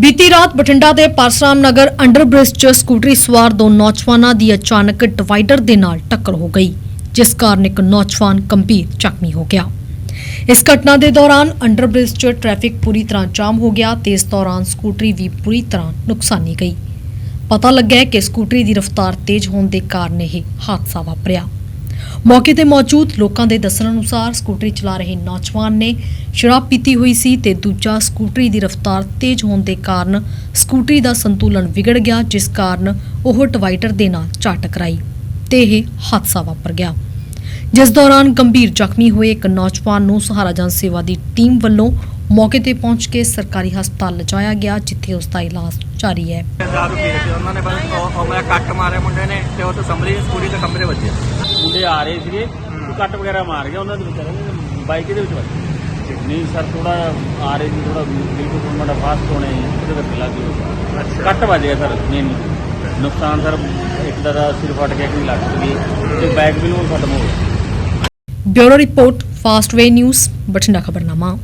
ਬੀਤੀ ਰਾਤ ਬਠਿੰਡਾ ਦੇ ਪਰਸਰਾਮ ਨਗਰ ਅੰਡਰਬ੍ਰਿਜ 'ਚ ਸਕੂਟਰੀ ਸਵਾਰ ਦੋ ਨੌਜਵਾਨਾਂ ਦੀ ਅਚਾਨਕ ਡਿਵਾਈਡਰ ਦੇ ਨਾਲ ਟੱਕਰ ਹੋ ਗਈ, ਜਿਸ ਕਾਰਨ ਇੱਕ ਨੌਜਵਾਨ ਗੰਭੀਰ ਜ਼ਖਮੀ ਹੋ ਗਿਆ। ਇਸ ਘਟਨਾ ਦੇ ਦੌਰਾਨ ਅੰਡਰਬ੍ਰਿਜ 'ਚ ਟ੍ਰੈਫਿਕ ਪੂਰੀ ਤਰ੍ਹਾਂ ਜਾਮ ਹੋ ਗਿਆ ਤੇ ਇਸ ਦੌਰਾਨ ਸਕੂਟਰੀ ਵੀ ਪੂਰੀ ਤਰ੍ਹਾਂ ਨੁਕਸਾਨੀ ਗਈ। ਪਤਾ ਲੱਗਿਆ ਕਿ ਸਕੂਟਰੀ ਦੀ ਰਫ਼ਤਾਰ ਤੇਜ਼ ਹੋਣ ਦੇ ਕਾਰਨ ਇਹ ਹਾਦਸਾ ਵਾਪਰਿਆ। ਮੌਕੇ ਤੇ ਮੌਜੂਦ ਲੋਕਾਂ ਦੇ ਦੱਸਣ ਅਨੁਸਾਰ ਸਕੂਟਰੀ ਚਲਾ ਰਹੇ ਨੌਜਵਾਨ ਨੇ ਸ਼ਰਾਬ ਪੀਤੀ ਹੋਈ ਸੀ ਤੇ ਦੂਜਾ ਸਕੂਟਰੀ ਦੀ ਰਫ਼ਤਾਰ ਤੇਜ਼ ਹੋਣ ਦੇ ਕਾਰਨ ਸਕੂਟਰੀ ਦਾ ਸੰਤੁਲਨ ਵਿਗੜ ਗਿਆ, ਜਿਸ ਕਾਰਨ ਉਹ ਡਿਵਾਈਡਰ ਦੇ ਨਾਲ ਝਾ ਟਕਰਾਈ ਤੇ ਇਹ ਹਾਦਸਾ ਵਾਪਰ ਗਿਆ। ਜਿਸ ਦੌਰਾਨ ਗੰਭੀਰ ਜ਼ਖਮੀ ਹੋਏ ਇੱਕ ਨੌਜਵਾਨ ਨੂੰ ਸਹਾਰਾ ਜਨ ਸੇਵਾ ਦੀ ਟੀਮ ਵੱਲੋਂ ਮੌਕੇ ਤੇ ਪਹੁੰਚ ਕੇ ਸਰਕਾਰੀ ਹਸਪਤਾਲ ਲਿਜਾਇਆ ਗਿਆ ਜਿੱਥੇ ਉਸ ਦਾ ਇਲਾਜ ਜਾਰੀ ਹੈ। ਦਾਰੂ ਪੀ ਰਹੇ ਸੀ ਉਹਨਾਂ ਨੇ ਬਸ ਉਹ ਉਹ ਮੇਰਾ ਕੱਟ ਮਾਰਿਆ ਮੁੰਡੇ ਨੇ ਤੇ ਉਹ ਤੋਂ ਸੰਭਲੀ ਸਕੂਟੀ ਤੇ ਕਮਰੇ ਵੱਜੇ ਮੁੰਡੇ ਆ ਰਹੇ ਸੀਗੇ ਉਹ ਕੱਟ ਵਗੈਰਾ ਮਾਰ ਗਿਆ ਉਹਨਾਂ ਦੇ ਵਿਚਾਰੇ ਨੇ ਬਾਈਕ ਦੇ ਵਿੱਚ ਵੱਜ ਨਹੀਂ ਸਰ ਥੋੜਾ ਆ ਰਹੇ ਸੀ ਥੋੜਾ ਬਿਲਕੁਲ ਮਾੜਾ ਫਾਸਟ ਹੋਣੇ ਉਹਦੇ ਵਿੱਚ ਲੱਗ ਗਈ ਕੱਟ ਵੱਜ ਗਿਆ ਸਰ ਮੇਨ ਨੁਕਸਾਨ ਸਰ ਇੱਕ ਦਾ ਤਾਂ ਸਿਰ ਫਟ ਗਿਆ ਕਿ ਲੱਗ ਗਈ ਤੇ ਬੈਕ ਬਿਲਕੁਲ ਖਤਮ ਹੋ ਗਿਆ। Bureau report Fastway news Bathinda ਖਬਰਨਾਮਾ।